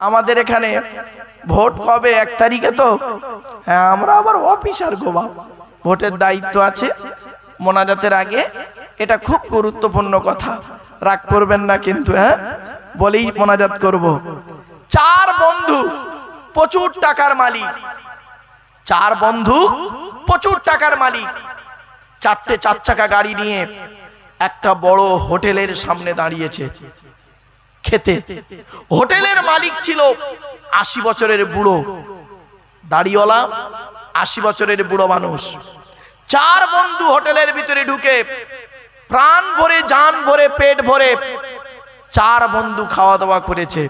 আমাদের এখানে ভোট কবে? এক তারিখে তো? হ্যাঁ আমরা আবার অফিসার গোবা ভোটের দায়িত্ব আছে। মোনাজাতের আগে এটা খুব গুরুত্বপূর্ণ কথা। রাগ করবেন না কিন্তু হ্যাঁ? বলেই মোনাজাত করব। চার বন্ধু প্রচুর টাকার মালিক। চার বন্ধু প্রচুর টাকার মালিক। চারটে চার চাকা গাড়ি নিয়ে একটা বড় হোটেলের সামনে দাঁড়িয়েছে। খেতে। হোটেলের মালিক ছিল আশি বছরের বুড়ো। দাড়িওয়ালা আশি বছরের বুড়ো মানুষ। চার বন্ধু হোটেলের ভিতরে ঢুকে প্রাণ ভরে, জান ভরে, পেট ভরে চার বন্ধু খাওয়া দাওয়া করেছে।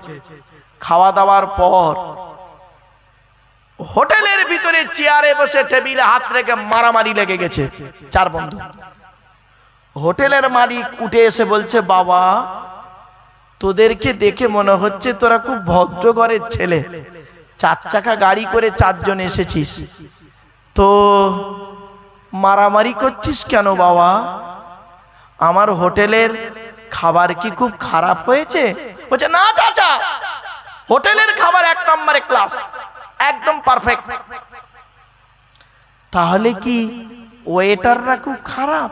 খাওয়া দাওয়ার পর হোটেলের ভিতরে চেয়ারে বসে টেবিলে হাত রেখে মারামারি লেগে গেছে চার বন্ধু। হোটেলের মালিক উঠে এসে বলছে, বাবা তোদেরকে দেখে মনে হচ্ছে তোরা খুব ভদ্র ঘরের ছেলে। চার চাকা গাড়ি করে চারজন এসেছিস। তো মারামারি করছিস কেন বাবা? আমার হোটেলের খাবার কি খুব খারাপ হয়েছে? বলছে, না চাচা হোটেলের খাবার এক নম্বরে ক্লাস একদম পারফেক্ট তাহলে কি ওয়েটাররা খুব খারাপ?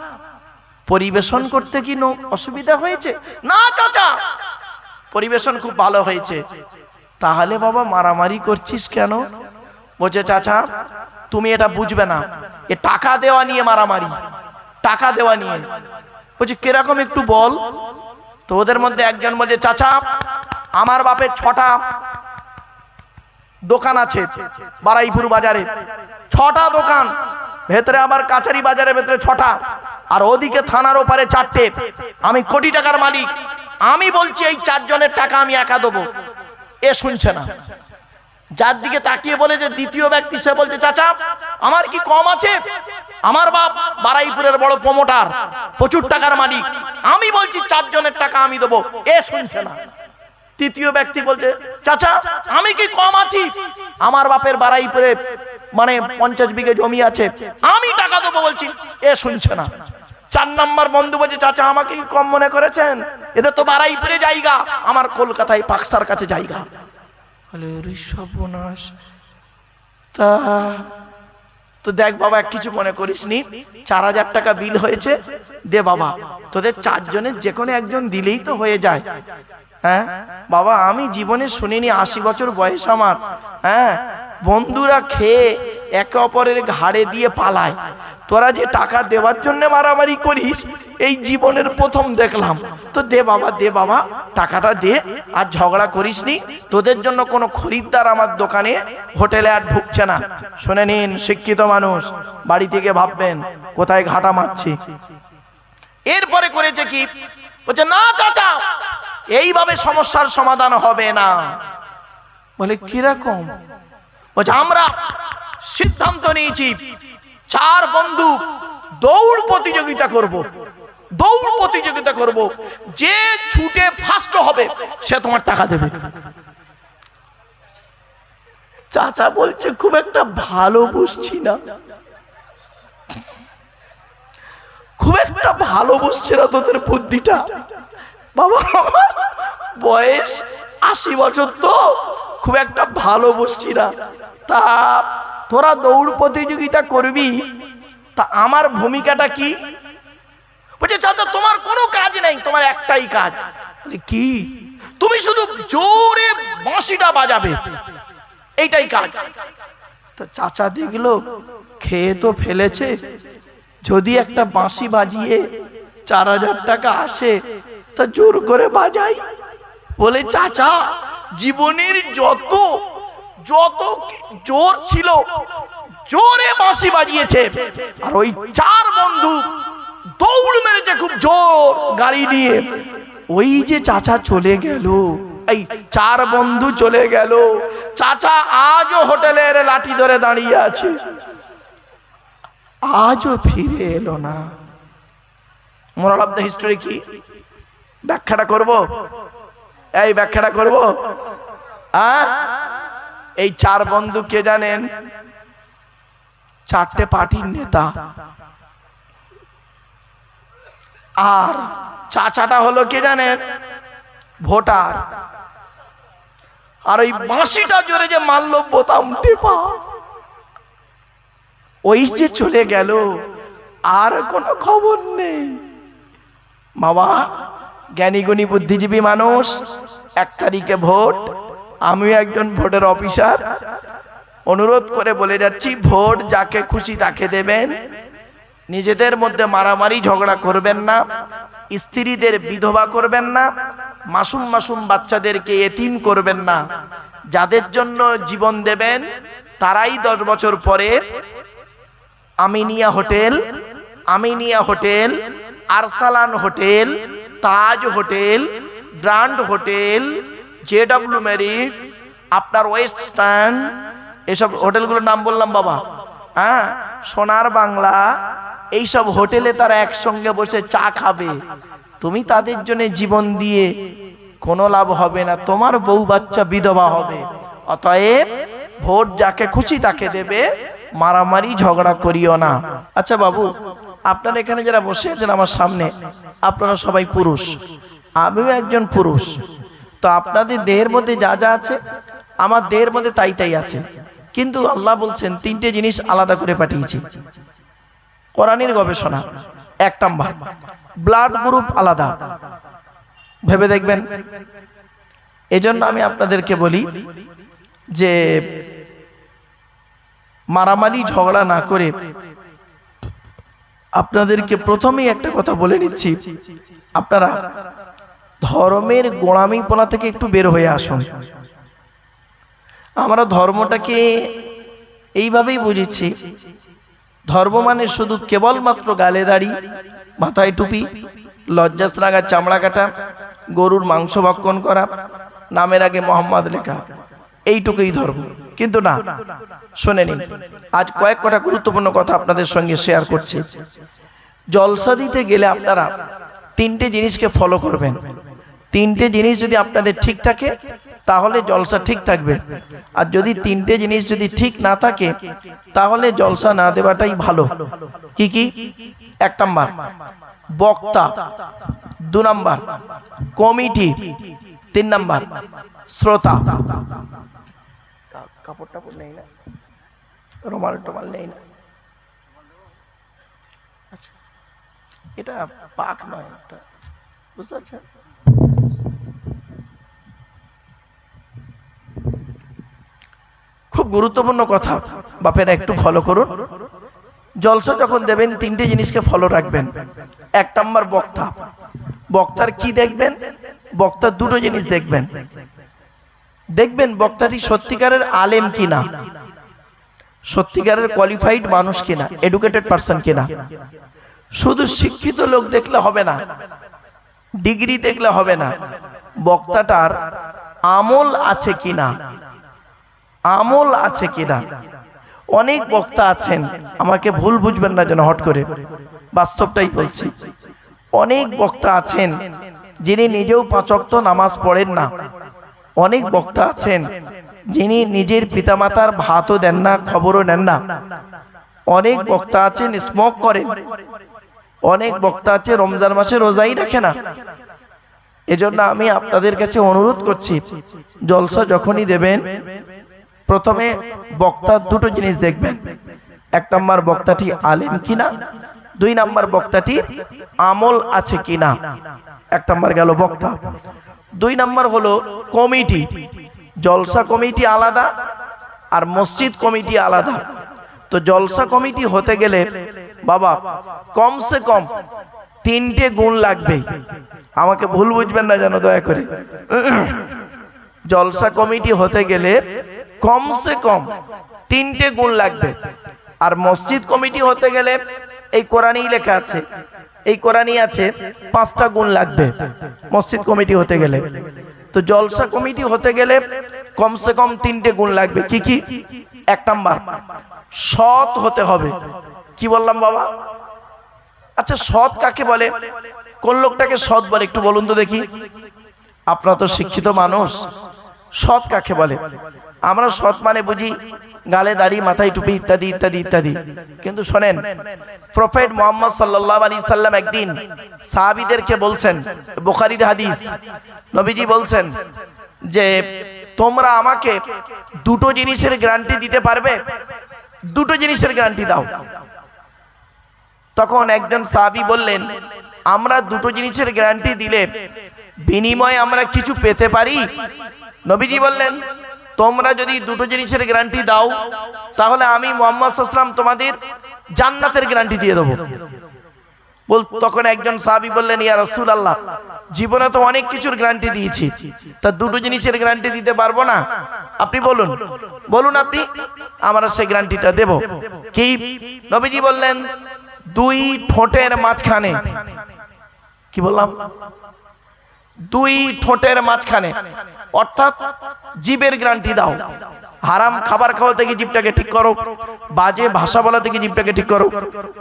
পরিবেশন করতে কি অসুবিধা হয়েছে? না চাচা পরিবেশন খুব ভালো হয়েছে। তাহলে বাবা মারামারি করছিস কেন? বলছে, চাচা, তুমি এটা বুঝবে না। এ টাকা দেওয়া নিয়ে মারামারি। টাকা দেওয়া নিয়ে। বলছে, কীরকম একটু বল? তো ওদের মধ্যে একজন বলছে, চাচা, আমার বাপের ছটা দোকান আছে বারাইপুর বাজারে। ছটা দোকান, ভেতরে আবার কাছারি বাজারের ভেতরে ছটা। আর ওদিকে থানার ওপারে চারটে। আমি কোটি টাকার মালিক। আমি বলছি, এই চারজনের টাকা আমি একা দেবো। এ শুনছে না। যার দিকে তাকিয়ে বলে যে দ্বিতীয় ব্যক্তি সে বলছে, চাচা, আমার কি কম আছে? আমার বাপ বারাইপুরের বড় প্রমোটার, প্রচুর টাকার মালিক। আমি বলছি, চারজনের টাকা আমি দেবো। এ শুনছে না। তৃতীয় ব্যক্তি বলছে, চাচা, আমি কি কম আছি? আমার বাপের বারাইপুরে মানে পঞ্চাশ বিঘে জমি আছে। আমি টাকা দেবো বলছি, এ শুনছে না। চার নাম্বার বন্ধু বলছে, চাচা, আমাকে কম মনে করেছেন? এদের তো বারাইপুরে জায়গা, আমার কলকাতায় পাকসার কাছে জায়গা। তা, তো দেখ বাবা কিছু মনে করিস নি। চার হাজার টাকা বিল হয়েছে, দে বাবা, তোদের চারজনের যে কোনো একজন দিলেই তো হয়ে যায়। হ্যাঁ? বাবা, আমি জীবনে শুনিনি আশি বছর বয়স আমার। হ্যাঁ? বন্ধুরা খেয়ে একে অপরের ঘাড়ে দিয়ে পালায়। তোরা যে টাকা দেওয়ার জন্য মারামারি করিস, এই জীবনের প্রথম দেখলাম। তো দে বাবা দে বাবা, টাকাটা দে, আর ঝগড়া করিস নি। তোদের জন্য কোনো খরিদ্দার আমার দোকানে, হোটেলে আর ঢুকছে না। শুনে নিন, শিক্ষিত মানুষ, বাড়ি থেকে ভাববেন, কোথায় ঘাটা মারছি। এরপরে করেছে কি? বলছে, না, চাচা, এইভাবে সমস্যার সমাধান হবে না। বলে, কীরকম? বলছে, আমরা সিদ্ধান্ত নিয়েছি চার বন্ধু দৌড় প্রতিযোগিতা করব। দৌড় প্রতিযোগিতা করব। যে ছুটে ফার্স্ট হবে, সে তোমার টাকা দেবে চাচা বলছে, খুব একটা ভালো বুঝছি না খুব একটা ভালো বুঝছে না তোদের বুদ্ধিটা বাবা, বয়স আশি বছর তো, খুব একটা ভালো বুঝছি না তা তোরা দৌড় প্রতিযোগিতা করবি, তা আমার ভূমিকাটা কি? বলছে, চাচা, তোমার কোনো কাজ নেই, তোমার একটাই কাজ। কি? তুমি শুধু জোরে বাঁশিটা বাজাবে। এইটাই কাজ। তো চাচা দেখল, খেয়ে তো ফেলেছে। যদি একটা বাঁশি বাজিয়ে চার হাজার টাকা আসে, তা জোর করে বাজাই। বলে, চাচা, জীবনের যত যত জোর ছিল, জোরে বাঁশি বাজিয়েছে। আর ওই চার বন্ধু দৌড় মেরেছে খুব জোর গাড়ি নিয়ে। ওই যে চাচা চলে গেল, এই চার বন্ধু চলে গেল। চাচা আজও হোটেলের লাঠি ধরে দাঁড়িয়ে আছে। আজও ফিরে এলো না। মোরাল অফ দ্য হিস্টোরি কি? ব্যাখ্যাটা করব? এই ব্যাখ্যাটা করব? আ? এই চার বন্ধু কে জানেন? চারটে পার্টির নেতা। আর চাচাটা হলো কে জানেন? ভোটার। আর ওই বাঁশিটা জোরে যে মারলো বোতাম টেপা। ওই যে চলে গেল, আর কোনো খবর নেই। বাবা জ্ঞানী গুণী বুদ্ধিজীবী মানুষ, এক তারিখে ভোট। আমিও একজন ভোটের অফিসার। অনুরোধ করে বলে যাচ্ছি, ভোট যাকে খুশি তাকে দেবেন। নিজেদের মধ্যে মারামারি ঝগড়া করবেন না, স্ত্রীদের বিধবা করবেন না, মাসুম মাসুম বাচ্চাদেরকে এতিম করবেন না। যাদের জন্য জীবন দেবেন, তারাই দশ বছর পরে Aminia hotel Aminia hotel, Arsalan hotel, Taj hotel grand hotel J W Marriott আপনার ওয়েস্টার্ন, এসব হোটেলগুলোর নাম বললাম বাবা। হ্যাঁ সোনার বাংলা, এইসব হোটেলে তারা একসঙ্গে বসে চা খাবে। তুমি তাদের জন্য জীবন দিয়ে কোনো লাভ হবে না, তোমার বউ বাচ্চা বিধবা হবে। অতএব ভোট যাকে খুশি তাকে দেবে, মারামারি ঝগড়া করিও না। আচ্ছা বাবু, আপনারা এখানে যারা বসে আছেন আমার সামনে, আপনারা সবাই পুরুষ। আমিও একজন পুরুষ। তো আপনাদের দেহের মধ্যে যা যা আছে, আমার দেহের মধ্যে তাই তাই আছে। কিন্তু আল্লাহ বলছেন, তিনটে জিনিস আলাদা করে পাঠিয়েছি। কোরআনের গবেষণা, এক নাম্বার ব্লাড গ্রুপ আলাদা। ভেবে দেখবেন। এজন্য আমি আপনাদেরকে বলি যে, মারামারি, ঝগড়া না করে আপনাদেরকে প্রথমেই একটা কথা বলে নিচ্ছি। আপনারা ধর্মের গোড়ামিপনা থেকে একটু বের হয়ে আসুন। আমরা ধর্মটাকে এইভাবেই বুঝেছি। ধর্ম মানে শুধু কেবলমাত্র গালে দাড়ি, মাথায় টুপি লজ্জাস্ত্রাগার চামড়া কাটা, গরুর মাংস ভক্ষণ করা, নামের আগে মোহাম্মদ লেখা। এইটুকুই ধর্ম। কিন্তু না শুনে নিন আজ কয়েক কটা গুরুত্বপূর্ণ কথা আপনাদের সঙ্গে শেয়ার করছি। জলসা দিতে গেলে আপনারা তিনটে জিনিসকে ফলো করবেন। তিনটে জিনিস যদি আপনাদের ঠিক থাকে, তাহলে জলসা ঠিক থাকবে। আর যদি তিনটে জিনিস যদি ঠিক না থাকে, তাহলে জলসা না দেওয়াটাই ভালো। কি কি? এক নাম্বার, বক্তা। দু নাম্বার, কমিটি। তিন নাম্বার, শ্রোতা। কাপড় টাপড় নেই না। রুমাল টমাল নেই না। আচ্ছা এটা পাক নয় বুঝতে পারছেন? খুব গুরুত্বপূর্ণ কথা। বাপেরা একটু ফলো করুন। জলসা যখন দেবেন, তিনটে জিনিসকে ফলো রাখবেন। এক নম্বর বক্তা। বক্তার কি দেখবেন? বক্তার দুটো জিনিস দেখবেন। দেখবেন বক্তাটি সত্যিকারের আলেম কিনা? সত্যিকারের কোয়ালিফাইড মানুষ কিনা? এডুকেটেড পারসন কিনা? শুধু শিক্ষিত লোক দেখলে হবে না। ডিগ্রি দেখলে হবে না। বক্তাটার আমল আছে কিনা? আমল আছে কিনা? অনেক বক্তা আছেন, আমাকে ভুল বুঝবেন না যেন হট করে। বাস্তবটাই বলছি। অনেক বক্তা আছেন যিনি নিজেও পাঁচক্ত নামাজ পড়েন না। অনেক বক্তা আছেন যিনি নিজের পিতামাতার ভাতও দেন না, খবরও নেন না। অনেক বক্তা আছেন স্মোক করেন। অনেক বক্তা আছে, রমজান মাসে রোজাই রাখে না। এজন্য আমি আপনাদের কাছে অনুরোধ করছি, জলসা যখনই দেবেন প্রথমে বক্তার দুটো জিনিস দেখবেন। এক নম্বর বক্তাটি আলেম কিনা, দুই নম্বর বক্তাটি আমল আছে কিনা। এক নম্বর গেল বক্তা। দুই নম্বর হলো কমিটি। জলসা কমিটি আলাদা আর মসজিদ কমিটি আলাদা। তো জলসা কমিটি হতে গেলে বাবা, কমসে কম তিনটে গুণ লাগবে। আমাকে ভুল বুঝবেন না যেন দয়া করে। জলসা কমিটি হতে গেলে কমসে কম তিনটে গুণ লাগবে। আর মসজিদ কমিটি হতে গেলে এই কোরআনই লেখা আছে। এই কোরআনই আছে, পাঁচটা গুণ লাগবে মসজিদ কমিটি হতে গেলে। তো জলসা কমিটি হতে গেলে কমসে কম তিনটে গুণ লাগবে। কি কি? এক নাম্বার, সৎ হতে হবে। কি বললাম বাবা? আচ্ছা সৎ কাকে বলে? কোন লোকটাকে সৎ বলে? একটু বলুন তো দেখি। আপনারা তো শিক্ষিত মানুষ। সৎ কাকে বলে? আমরা সৎ মানে বুঝি গালে দাড়ি, মাথায় টুপি ইত্যাদি ইত্যাদি ইত্যাদি। কিন্তু শোনেন, প্রফেট মোহাম্মদ সাল্লাহ আলী সাল্লাম একদিন সাহাবিদেরকে বলছেন, বোখারির হাদিস, নবীজি বলছেন যে, তোমরা আমাকে দুটো জিনিসের গ্যারান্টি দিতে পারবে? দুটো জিনিসের গ্যারান্টি দাও। তখন একজন সাহাবী বললেন, আমরা দুটো জিনিসের গ্যারান্টি দিলে বিনিময়ে আমরা কিছু পেতে পারি? নবীজি বললেন, তোমরা যদি দুটো জিনিসের গ্যারান্টি দাও, তাহলে আমি মোহাম্মদ সাল্লাম তোমাদের জান্নাতের গ্যারান্টি দিয়ে দেবো। বল তখন একজন সাহাবী বললেন, ইয়া রসুল আল্লাহ জীবনে তো অনেক কিছুর গ্যারান্টি দিয়েছি। তা দুটো জিনিসের গ্যারান্টি দিতে পারব না? আপনি বলুন। বলুন আপনি, আমরা সেই গ্যারান্টিটা দেব। কি? নবীজি বললেন, দুই ঠোঁটের মাঝখানে। কি বললাম? দুই ঠোঁটের মাঝখানে। অর্থাৎ জীবের গ্যারান্টি দাও। হারাম খাবার খাওয়া থেকে জীবটাকে ঠিক করো। বাজে ভাষা বলা থেকে জীবটাকে ঠিক করো।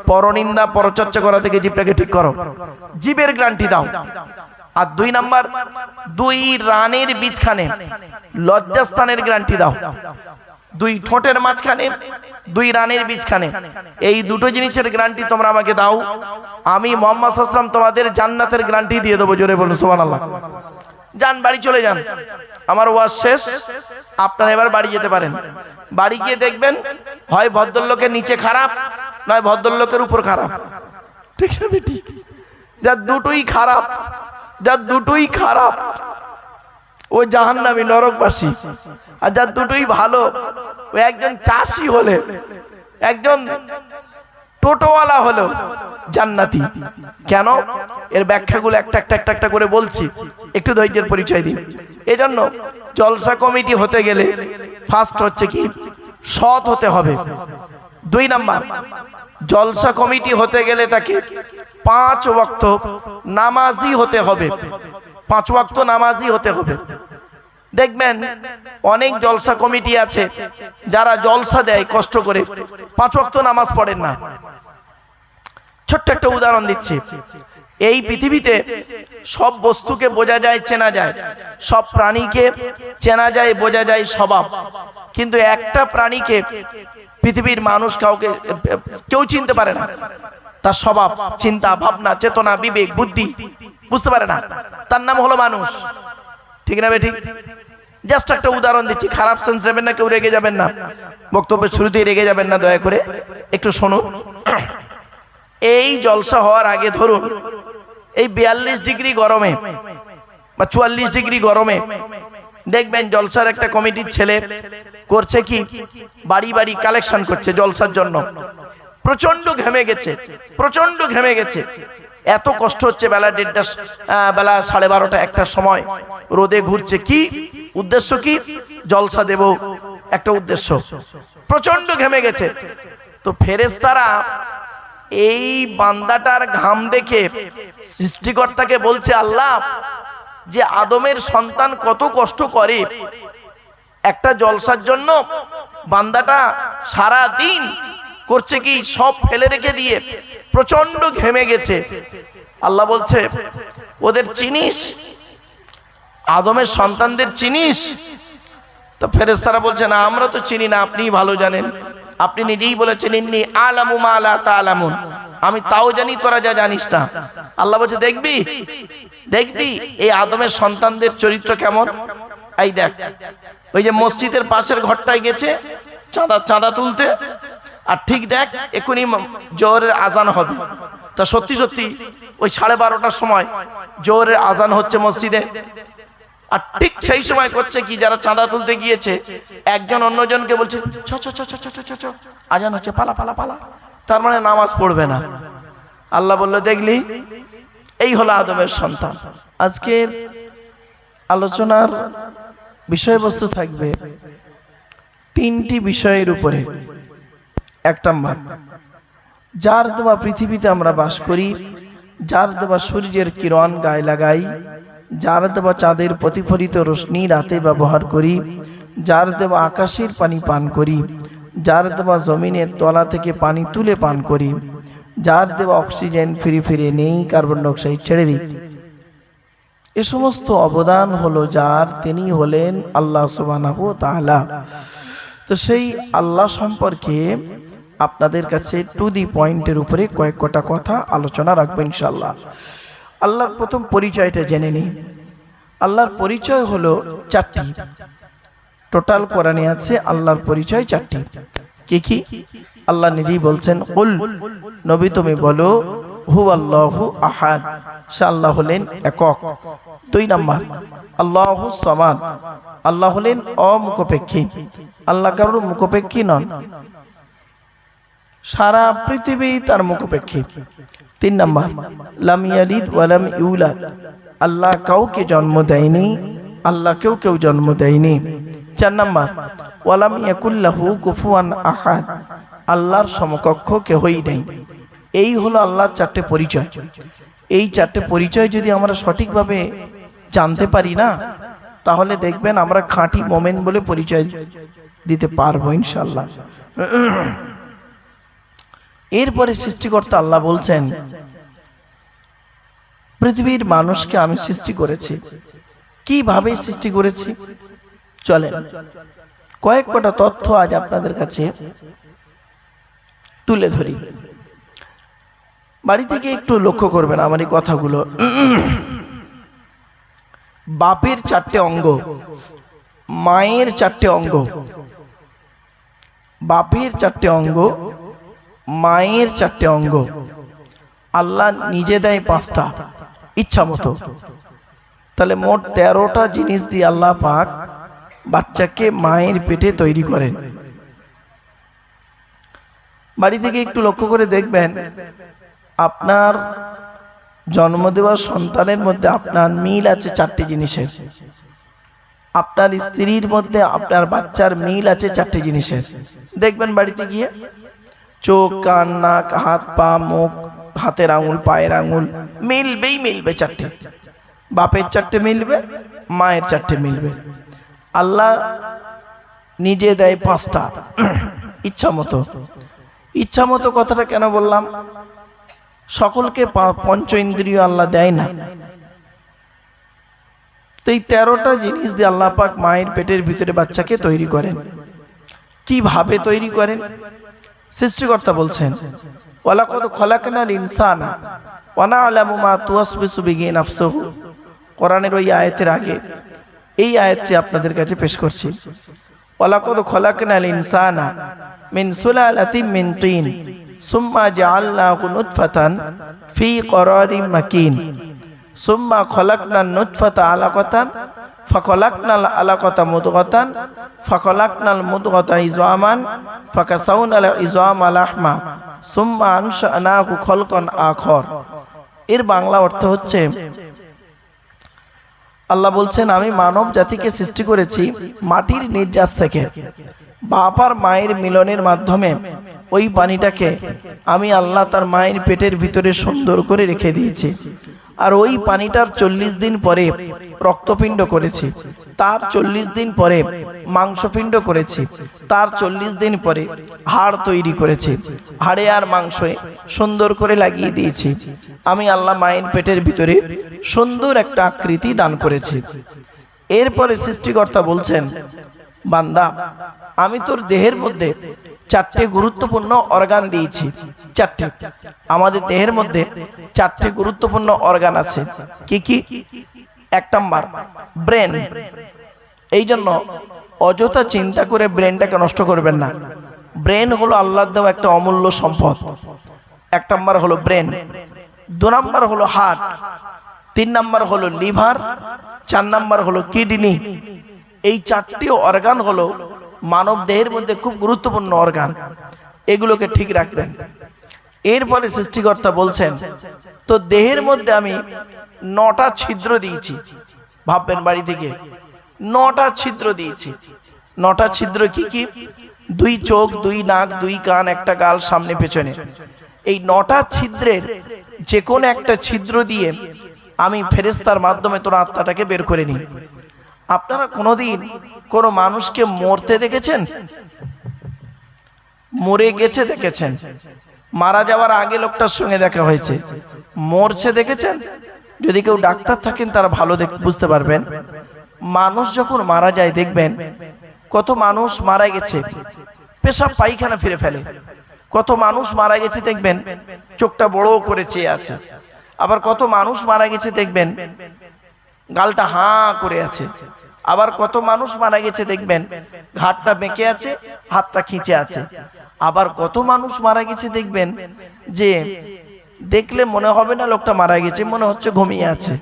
পরনিন্দা, পরচর্চা করা থেকে জীবটাকে ঠিক করো। জীবের গ্যারান্টি দাও। আর দুই নাম্বার, দুই রানের বীজখানে লজ্জাস্থানের গ্যারান্টি দাও। দুই ঠোঁটের মাঝখানে, দুই রানের বীজখানে। এই দুটো জিনিসের গ্যারান্টি তোমরা আমাকে দাও। আমি মোহাম্মদ আসলাম তোমাদের জান্নাতের গ্যারান্টি দিয়ে দেবো, জোরে বলুন সোমান আল্লাহ যান, বাড়ি চলে যান। আমার ওয়াজ শেষ। আপনারা এবার বাড়ি যেতে পারেন। বাড়ি গিয়ে দেখবেন, হয় ভদ্রলোকের নিচে খারাপ, নয় ভদ্রলোকের উপর খারাপ। ঠিক না, বেটি? যার দুটোই খারাপ যার দুটোই খারাপ। ও জাহান্নামী নরকবাসী। আর যার দুটোই ভালো, ও একজন চাষি হলে, একজন টোটোওয়ালা হলো জান্নাতি। কেন? এর ব্যাখ্যাগুলো একটা একটা একটা একটা করে বলছি। একটু ধৈর্যের পরিচয় দিন। এই জন্য জলসা কমিটি হতে গেলে ফার্স্ট হচ্ছে কি? সৎ হতে হবে। দুই নাম্বার, জলসা কমিটি হতে গেলে তাকে পাঁচ ওয়াক্ত নামাজি হতে হবে। পাঁচ ওয়াক্ত নামাজি হতে হবে। দেখবেন, অনেক জলসা কমিটি আছে, যারা জলসা দেয় কষ্ট করে। পাঁচ ওয়াক্ত নামাজ পড়েন না। ছোট্ট একটা উদাহরণ দিচ্ছি। এই পৃথিবীতে সব বস্তুকে বোঝা যায়, চেনা যায়। সব প্রাণীকে চেনা যায়, বোঝা যায় স্বভাব। কিন্তু একটা প্রাণীকে পৃথিবীর মানুষ কাউকে, কেউ চিনতে পারে না। তার স্বভাব, চিন্তা, ভাবনা, চেতনা, বিবেক, বুদ্ধি, বুঝতে পারে না। তার নাম হলো মানুষ। ঠিক না বে ঠিক? জাস্ট একটা উদাহরণ দিচ্ছি, খারাপ সেন্স নেবেন না, কেউ রেগে যাবেন না। বক্তব্যের শুরুতেই রেগে যাবেন না, দয়া করে। একটু শুনুন। এই জলসা হওয়ার আগে ধরুন, এই বিয়াল্লিশ ডিগ্রি গরমে বা চুয়াল্লিশ ডিগ্রি গরমে দেখবেন জলসার একটা কমিটির ছেলে করছে কি, বাড়ি বাড়ি কালেকশন করছে জলসার জন্য। প্রচণ্ড ঘেমে গেছে প্রচণ্ড ঘেমে গেছে। এত কষ্ট হচ্ছে বেলা দেড়টা বেলা সাড়ে বারোটা একটার সময়। রোদে ঘুরছে কি? উদ্দেশ্য কি? জলসা দেব, একটা উদ্দেশ্য। প্রচণ্ড ঘেমে গেছে। তো ফেরেস্তারা এই বান্দাটার ঘাম দেখে সৃষ্টিকর্তাকে বলছে, আল্লাহ, যে আদমের সন্তান কত কষ্ট করে। একটা জলসার জন্য বান্দাটা সারা দিন করছে কি? সব ফেলে রেখে দিয়ে প্রচণ্ড ঘেমে গেছে। আল্লাহ বলছে, ওদের চিনিস? আদমের সন্তানদের চিনিস? তো ফেরেস্তারা বলছে, না, আমরা তো চিনি না আপনি ভালো জানেন। আপনি নিজেই বলেছেন, ইন্নি আলামু মা লা তালামুন। আমি তাও জানি, তোরা যা জানিস না। আল্লাহ বলছে, দেখবি? দেখবি? এই আদমের সন্তানদের চরিত্র কেমন? এই দেখ, ওই যে মসজিদের পাশের ঘরটায় গেছে, চাঁদা চাঁদা তুলতে। আর ঠিক দেখ, এখনই জোহরের আজান হবে। তা সত্যি সত্যি, ওই সাড়ে বারোটার সময় জোহরের আজান হচ্ছে মসজিদে। আর ঠিক সেই সময় করছে কি, যারা চাঁদা তুলতে গিয়েছে, একজন অন্যজনকে বলছে ছ ছ ছ আজান হচ্ছে, পালা পালা পালা। তার মানে নামাজ পড়বে না। আল্লাহ বলল, দেখলি, এই হলো আদমের সন্তান। আজকের আলোচনার বিষয়বস্তু থাকবে তিনটি বিষয়ের উপরে। এক যার দেওয়া পৃথিবীতে আমরা বাস করি, যার দেওয়া সূর্যের কিরণ গায়ে লাগাই, যার দেওয়া চাঁদের প্রতিফলিত রশ্মি রাতে ব্যবহার করি, যার দেওয়া আকাশের পানি পান করি, যার দেওয়া জমিনের তলা থেকে পানি তুলে পান করি, যার দেওয়া অক্সিজেন ফিরে ফিরে নেই, কার্বন ডাইঅক্সাইড ছেড়ে দিই। এ সমস্ত অবদান হলো যার, তিনি হলেন আল্লাহ সুবহানাহু ওয়া তাআলা। তো সেই আল্লাহ সম্পর্কে আপনাদের কাছে টু দি পয়েন্টের উপরে কয়েক কটা কথা আলোচনা রাখব ইনশাল্লাহ আল্লাহর প্রথম পরিচয়টা জেনে নিই। আল্লাহর পরিচয় হলো চারটি। টোটাল কোরআনে আছে আল্লাহর পরিচয় চারটি। কি কি? আল্লাহ নিজেই বলছেন কুল নবী তুমি বলো হু আল্লাহু আহাদ। সে আল্লাহ হলেন একক। দুই নাম্বার, আল্লাহ সমাদ। আল্লাহ হলেন অমুখপেক্ষী। আল্লাহ কারোর মুখপেক্ষী নন। সারা পৃথিবী তার মুখপেক্ষী। তিন নাম্বার, লাম ইয়ালিদ ওয়ালাম ইউলা আল্লাহ কাউকে জন্ম দেয়নি আল্লাহ কেউ কেউ জন্ম দেয়নি। চার নাম্বার ওয়ালাম ইয়াকুল্লাহু কুফুয়ান আহাদ। আল্লাহর সমকক্ষ কেহই নেই। এই হলো আল্লাহর চারটে পরিচয়। এই চারটে পরিচয় যদি আমরা সঠিকভাবে জানতে পারি না, তাহলে দেখবেন আমরা খাঁটি মোমেন বলে পরিচয় দিতে পারব ইনশাল্লাহ এরপরে সৃষ্টিকর্তা আল্লাহ বলছেন, পৃথিবীর মানুষকে আমি সৃষ্টি করেছি। কীভাবে সৃষ্টি করেছি? চলেন, কয়েক কটা তথ্য আজ আপনাদের কাছে তুলে ধরি। বাড়ি থেকে একটু লক্ষ্য করবেন আমার এই কথাগুলো। বাপের চারটে অঙ্গ, মায়ের চারটে অঙ্গ, বাপের চারটে অঙ্গ মায়ের চারটে অঙ্গ। আল্লাহ নিজে দেয় পাঁচটা, ইচ্ছা মতো। তাহলে মোট তেরোটা জিনিস দিয়ে আল্লাহ পাক বাচ্চাকে মায়ের পেটে তৈরি করেন। বাড়ি থেকে একটু লক্ষ্য করে দেখবেন, আপনার জন্ম দেওয়া সন্তানের মধ্যে আপনার মিল আছে চারটি জিনিসের। আপনার স্ত্রীর মধ্যে আপনার বাচ্চার মিল আছে চারটি জিনিসের। দেখবেন বাড়িতে গিয়ে চোখ, কান, নাক, হাত, পা, মুখ, হাতের আঙুল, পায়ের আঙুল, মিলবেই মিলবে চারটে। বাপের চারটে মিলবে, মায়ের চারটে মিলবে। আল্লাহ নিজে দেয় পাঁচটা। ইচ্ছা মতো। ইচ্ছা মতো কথাটা কেন বললাম? সকলকে পঞ্চ ইন্দ্রিয় আল্লাহ দেয় না। তো এই তেরোটা জিনিস দিয়ে আল্লাহ পাক মায়ের পেটের ভিতরে বাচ্চাকে তৈরি করেন। কীভাবে তৈরি করেন? সৃষ্টিকর্তা বলছেন, ওয়ালাকদ খলাকনাল ইনসানা ওয়ানা আলামু মা তুয়াসবিসু বিহি নাফসুহু। কোরআনের ওই আয়াতের আগে, এই আয়াতটি আপনাদের কাছে পেশ করছি। ওয়ালাকদ খলাকনাল ইনসানা মিন সুলালাতিন মিন তিন, সুম্মা জাআলনাহু নুতফাতান ফি করারিম মাকিন। সুম্মা খলাকনা নুতফাতা আলাকাতান, ফাখলাকনাল আলাকাতা মুদগাতান, ফাখলাকনাল মুদগাতা ইজওয়ামান, ফাকাসাউনাল ইজওয়ামা লাহমা, সুম্মা আনশানাহু খলকান আখর। এর বাংলা অর্থ হচ্ছে, আল্লাহ বলছেন, আমি মানব জাতিকে সৃষ্টি করেছি মাটির নির্যাস থেকে। বাপার মায়ের মিলনের মাধ্যমে ওই পানিটাকে আমি আল্লাহ তার মায়ের পেটের ভিতরে সুন্দর করে রেখে দিয়েছি। আর ওই পানিটার চল্লিশ দিন পরে রক্তপিণ্ড করেছি। তার চল্লিশ দিন পরে মাংসপিণ্ড করেছি। তার চল্লিশ দিন পরে হাড় তৈরি করেছি। হাড়ে আর মাংসে সুন্দর করে লাগিয়ে দিয়েছি। আমি আল্লাহ মায়ের পেটের ভিতরে সুন্দর একটা আকৃতি দান করেছি। এরপরে সৃষ্টিকর্তা বলছেন, বান্দা, আমি তোর দেহের মধ্যে চারটে গুরুত্বপূর্ণ অর্গান দিয়েছি। চারটে। আমাদের দেহের মধ্যে চারটে গুরুত্বপূর্ণ অর্গান আছে। কি কি? এক নাম্বার ব্রেন এই জন্য অযথা চিন্তা করে ব্রেনটাকে নষ্ট করবেন না। ব্রেন হলো আল্লাহ দেওয়া একটা অমূল্য সম্পদ। এক নাম্বার হলো ব্রেন দু নাম্বার হলো হার্ট তিন নাম্বার হলো লিভার চার নাম্বার হলো কিডনি এই চারটি অর্গান হলো মানব দেহের মধ্যে খুব গুরুত্বপূর্ণ অর্গান এগুলোকে ঠিক রাখবেন। এরপরে সৃষ্টিকর্তা বলছেন, তো দেহের মধ্যে আমি নটা ছিদ্র দিয়েছি। ভাববেন বাড়ি থেকে। নটা ছিদ্র দিয়েছি। নটা ছিদ্র কি কি? দুই চোখ, দুই নাক, দুই কান, একটা গাল, সামনে, পেছনে। এই নটা ছিদ্রের যে কোনো একটা ছিদ্র দিয়ে আমি ফেরেস্তার মাধ্যমে তোর আত্মাটাকে বের করে নিই। আপনারা কোনোদিন কোনো মানুষকে মরতে দেখেছেন? মরে গেছে দেখেছেন। মারা যাওয়ার আগে লোকটার সঙ্গে দেখা হয়েছে। মরছে দেখেছেন? যদি কেউ ডাক্তার থাকেন, তারা ভালো দেখ- বুঝতে পারবেন। মানুষ যখন মারা যায়, দেখবেন কত মানুষ মারা গেছে। পেশাব পায়খানা ফিরে ফেলে। কত মানুষ মারা গেছে, দেখবেন চোখটা বড় করে চেয়ে আছে। আবার কত মানুষ মারা গেছে, দেখবেন গালটা হাঁ করে আছে। আবার কত মানুষ মারা গেছে দেখবেন, ঘাটটা বেঁকে আছে, হাতটা খিঁচে আছে। আবার কত মানুষ মারা গেছে দেখবেন যে দেখলে মনে হবে না লোকটা মারা গেছে, মনে হচ্ছে ঘুমিয়ে আছে।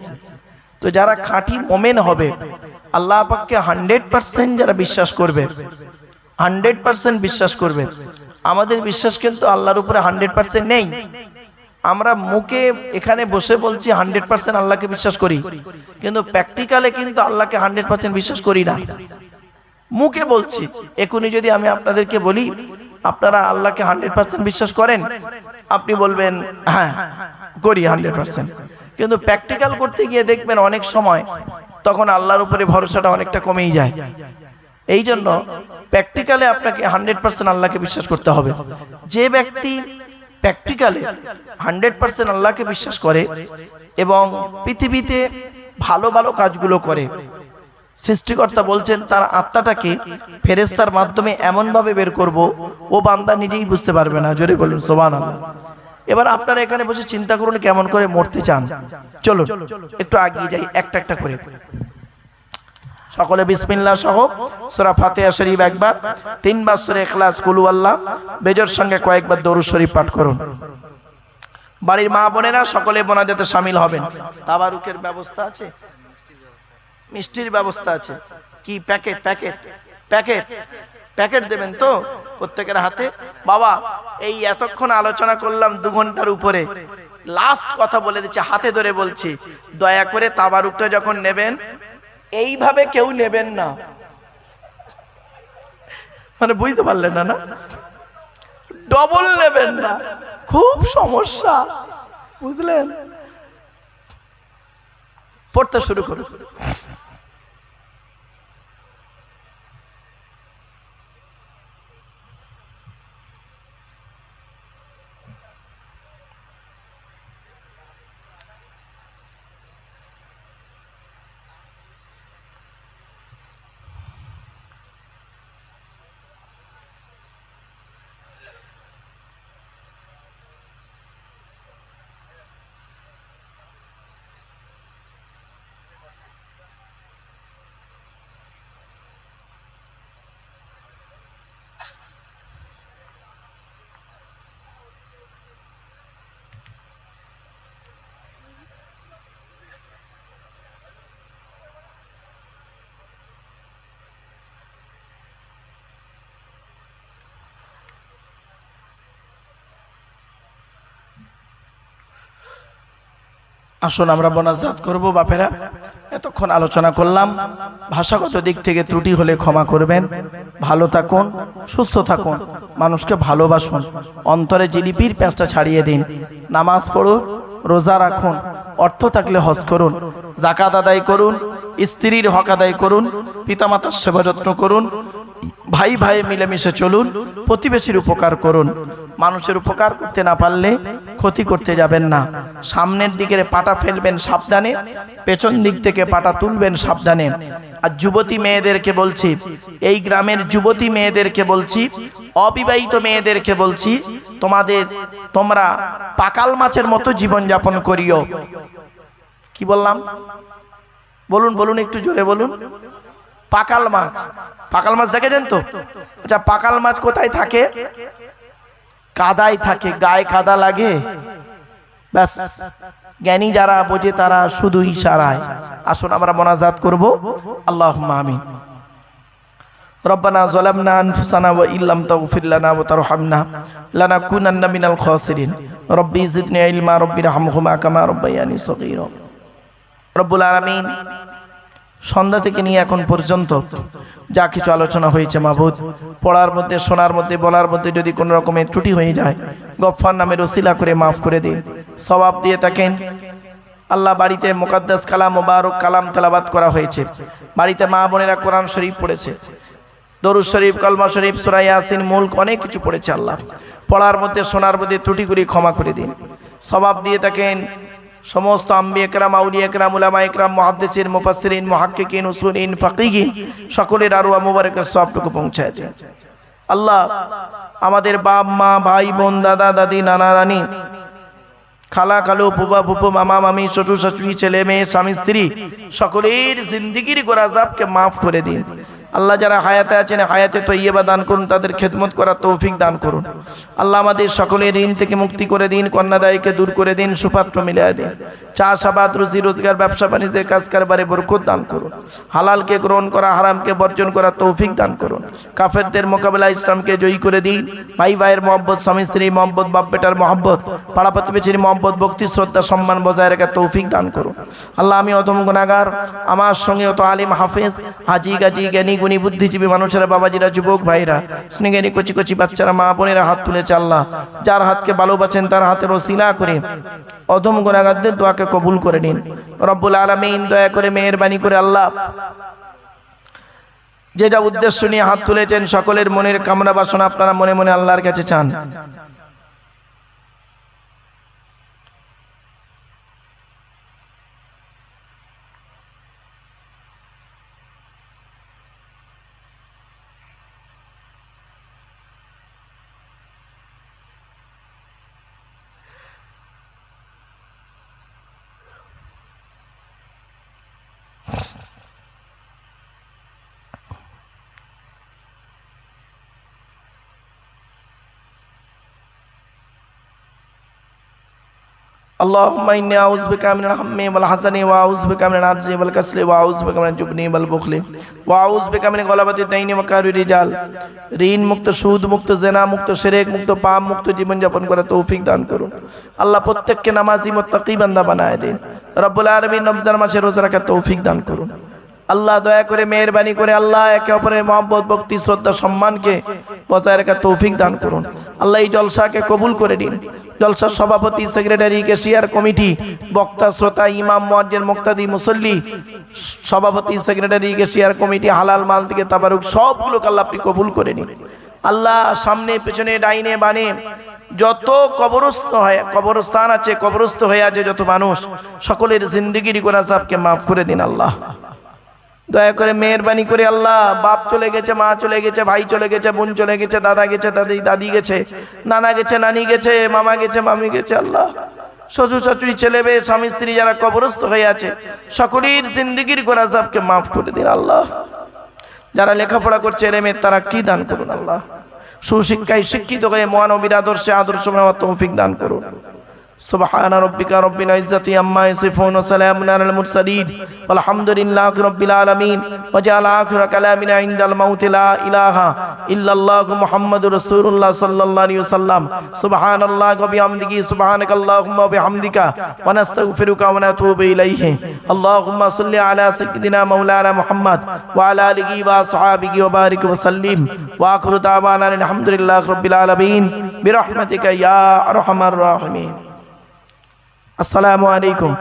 তো যারা খাঁটি মোমেন হবে, আল্লাহ পাককে হান্ড্রেড পার্সেন্ট যারা বিশ্বাস করবে, হান্ড্রেড পার্সেন্ট বিশ্বাস করবে। আমাদের বিশ্বাস কিন্তু আল্লাহর উপরে হান্ড্রেড পার্সেন্ট নেই। আমরা মুখে এখানে বসে বলছি হান্ড্রেড পার্সেন্ট আল্লাহকে বিশ্বাস করি। কিন্তু প্র্যাকটিক্যালে কিন্তু আল্লাহকে হান্ড্রেড পার্সেন্ট বিশ্বাস করি না। মুখে বলছি এখনই যদি আমি আপনাদেরকে বলি, আপনারা আল্লাহকে হান্ড্রেড পার্সেন্ট বিশ্বাস করেন, আপনি বলবেন হ্যাঁ করি হান্ড্রেড পার্সেন্ট। কিন্তু প্র্যাকটিক্যাল করতে গিয়ে দেখবেন অনেক সময় তখন আল্লাহর উপরে ভরসাটা অনেকটা কমেই যায়। এই জন্য প্র্যাকটিক্যালে আপনাকে হান্ড্রেড পার্সেন্ট আল্লাহকে বিশ্বাস করতে হবে। যে ব্যক্তি প্র্যাকটিক্যালে হান্ড্রেড পার্সেন্ট আল্লাহকে বিশ্বাস করে এবং পৃথিবীতে ভালো ভালো কাজগুলো করে। সৃষ্টিকর্তা বলছেন, তার আত্মাটাকে ফেরেস্তার মাধ্যমে এমনভাবে বের করব, ও বান্দা নিজেই বুঝতে পারবে না। জোরে বলুন সোবান এবার আপনারা এখানে বসে চিন্তা করুন কেমন করে মরতে চান। চলো একটু আগিয়ে যাই, একটা একটা করে। সকলে বিসমিল্লাহ সহ সূরা ফাতিহা শরীফ একবার, তিনবার সূরা ইখলাস কুলু আল্লাহ, বেজর সঙ্গে কয়েকবার দরুদ শরীফ পাঠ করুন। বাড়ির মা বোনেরা সকলে মোনাজাতে শামিল হবেন। তাবারুকের ব্যবস্থা আছে? মিষ্টির ব্যবস্থা আছে। কি প্যাকেট প্যাকেট প্যাকেট প্যাকেট দেবেন তো প্রত্যেকের হাতে? বাবা, এই এতক্ষণ আলোচনা করলাম দু ঘণ্টার উপরে। লাস্ট কথা বলে দিচ্ছে, হাতে ধরে বলছি। দয়া করে তাবারুকটা যখন নেবেন এইভাবে কেউ নেবেন না। মানে বুঝতে পারলেন না না? ডবল নেবেন না। খুব সমস্যা। বুঝলেন? পড়তে শুরু করুন। আসুন, আমরা মোনাজাত করব, বাপেরা। এতক্ষণ আলোচনা করলাম। ভাষাগত দিক থেকে ত্রুটি হলে ক্ষমা করবেন। ভালো থাকুন, সুস্থ থাকুন, মানুষকে ভালোবাসুন। অন্তরে জিলিপির প্যাঁচটা ছাড়িয়ে দিন। নামাজ পড়ুন, রোজা রাখুন, অর্থ থাকলে হজ করুন জাকাত আদায় করুন, স্ত্রীর হক আদায় করুন, পিতামাতার সেবা যত্ন করুন ভাই ভাই মিলেমিশে চলুন, প্রতিবেশীর উপকার করুন। মানুষের উপকার করতে না পারলে ক্ষতি করতে যাবেন না। সামনের দিকে পাটা ফেলবেন সাবধানে, পেছন দিক থেকে পাটা তুলবেন সাবধানে। আর যুবতী মেয়েদেরকে বলছি, এই গ্রামের যুবতী মেয়েদেরকে বলছি, অবিবাহিত মেয়েদেরকে বলছি, তোমাদের, তোমরা পাকাল মাছের মতো জীবন যাপন করিও। কি বললাম? বলুন বলুন একটু জোরে বলুন। পাকাল মাছ। পাকাল মাছ দেখেছেন তো? আচ্ছা পাকাল মাছ কোথায় থাকে? কাদায় থাকে, গায়ে কাদা লাগে। ব্যাস, জ্ঞানী যারা বোঝে তারা শুধু ইশারায়। আসুন, আমরা মোনাজাত করব। আল্লাহ আমিন। রব্বানা জলামনা আনফুসানা ওয়া ইল্লাম তাগফির লানা ওয়া তারহামনা লানাকুনান্না মিনাল খাসিরিন। রব্বি জিদনি ইলমা রব্বিরহামহুমা কামা রব্বায়ানি সগীরা। রব্বুল আলামিন সন্ধ্যা থেকে নিয়ে এখন পর্যন্ত যা কিছু আলোচনা হয়েছে মাহবুদ পড়ার মধ্যে, শোনার মধ্যে, বলার মধ্যে যদি কোনো রকমের ত্রুটি হয়ে যায়, গফফার নামের ওসিলা করে মাফ করে দিন সবাব দিয়ে থাকেন। আল্লাহ বাড়িতে মোকাদ্দাস কালাম, মোবারক কালাম তেলাবাত করা হয়েছে। বাড়িতে মা বোনেরা কোরআন শরীফ পড়েছে। দরুদ শরীফ, কলমা শরীফ সুরাই আসিন মুল্ক অনেক কিছু পড়েছে আল্লাহ। পড়ার মধ্যে, শোনার মধ্যে ত্রুটিগুলি ক্ষমা করে দিন। সবাব দিয়ে থাকেন সমস্ত আম্বি একরাম আউলি একরাম উলামা একরাম মুহাদ্দিসিন, মুফাসসিরিন, মুহাক্কিকিন, উসুলিন, ফাকিহিন সকলের আরওয়া মুবারকের সবটুকু পৌঁছায় দেন। আল্লাহ আমাদের বাপ, মা, ভাই, বোন, দাদা, দাদি, নানা, রানী, খালা খালু ফুবা ফুপু মামা, মামি, শ্বশুর, শাশুড়ি, ছেলে, মেয়ে, স্বামী, স্ত্রী, সকলের জিন্দিগির গোরাজাবকে মাফ করে দিন। আল্লাহ যারা হায়াতে আছেন, হায়াতে তো ইয়েবা দান করুন, তাদের খেদমত করার তৌফিক দান করুন। আল্লাহ আমাদের সকলের ঋণ থেকে মুক্তি করে দিন, কন্যাদায়ীকে দূর করে দিন, সুপাত্র মিলিয়ে দিন। চাষাবাদ, রুজি রোজগার, ব্যবসা বাণিজ্যের কাজ কারবারে বরকত দান করুন। হালালকে গ্রহণ করা, হারামকে বর্জন করা তৌফিক দান করুন। কাফেরদের মোকাবেলা ইসলামকে জয়ী করে দিন। ভাই ভাইয়ের মহব্বত, স্বামী স্ত্রী মহব্বত, বাপ বেটার মহব্বত, পাড়া প্রতিবেশীর মহব্বত, ভক্তি, শ্রদ্ধা, সম্মান বজায় রাখা তৌফিক দান করুন। আল্লাহ আমি অতম গুণাগার আমার সঙ্গে অত আলিম হাফেজ, হাজি গাজি, জ্ঞানী গুণী বুদ্ধিজীবী মানুষেরা, বাবাজিরা, যুবক ভাইরা, স্নেহেরি কচি কচি বাচ্চারা, মা বোনেরা হাত তুলেছে আল্লাহ। যার হাতকে ভালোবাসেন, তার হাতের ওসিলা করে অধম গুণাগারদের দোয়াকে কবুল করে নিন। রব্বুল আলমিন, দয়া করে মেহরবানি করে আল্লাহ। যে যা উদ্দেশ্য নিয়ে হাত তুলেছেন, সকলের মনের কামনা বাসনা আপনারা মনে মনে আল্লাহর কাছে চান। اللهم إني أعوذ بك من الهم والحزن وأعوذ بك من العجز والكسل وأعوذ بك من الجبن والبخل وأعوذ بك من غلبة الدين وكار الرجال ঋণ মুক্ত সুদ মুক্ত জেনা মুক্ত শিরক মুক্ত পাপ মুক্ত জীবন যাপন করার তৌফিক দান করুন আল্লাহ প্রত্যেককে নামাজি মুত্তাকি বান্দা বানায় দিন রব্বুল আলামিন রমজান মাসে রোজা রাখার তৌফিক দান করুন আল্লাহ দয়া করে মেহরবানি করে আল্লাহ একে অপরের মহব্বত ভক্তি শ্রদ্ধা সম্মানকে বজায় রাখার তৌফিক দান করুন আল্লাহ এই জলসাকে কবুল করে দিন জলসার সভাপতি, সেক্রেটারি, কেশিয়ার কমিটি, বক্তা, শ্রোতা, ইমাম মোয়াজ্জের মুক্তাদি, মুসল্লি, সভাপতি, সেক্রেটারি, কেশিয়ার কমিটি, হালাল মাল থেকে তাবারুক, সবগুলোকে আল্লাহ আপনি কবুল করে নিন। আল্লাহ সামনে, পেছনে, ডাইনে, বানে যত কবরস্থ হয়, কবরস্থান আছে, কবরস্থ হয়ে আছে যত মানুষ, সকলের জিন্দিগির গোনা সাহকে মাফ করে দিন আল্লাহ। দয়া করে মেহরবানি করে আল্লাহ, বাপ চলে গেছে, মা চলে গেছে, ভাই চলে গেছে, বোন চলে গেছে, দাদা গেছে, দাদি দাদি গেছে, নানা গেছে, নানি গেছে, মামা গেছে, মামি গেছে, আল্লাহ। শ্বশুর শাশুড়ি, ছেলে মেয়ে, স্বামী, স্ত্রী যারা কবরস্থ হয়ে আছে, সকলের জিন্দিগির গোনা সাহকে মাফ করে দিন আল্লাহ। যারা লেখাপড়া করছে, এলে মেয়ে, তারা কি দান করুন আল্লাহ? সুশিক্ষায় শিক্ষিত হয়ে মহানবীর আদর্শে, আদর্শ তৌফিক দান করুন। سبحان ربك رب العزة عما يصفون وسلام على المرسلين والحمد لله رب العالمين وجعل آخر كلامنا عند الموت لا إله إلا الله محمد رسول الله صلى الله عليه وسلم سبحان الله وبحمده سبحانك اللهم وبحمدك ونستغفرك ونتوب إليه اللهم صل على سيدنا مولانا محمد وعلى آله وأصحابه وبارك وسلم وآخر دعوانا الحمد لله رب العالمين برحمتك يا أرحم الراحمين আসসালামু আলাইকুম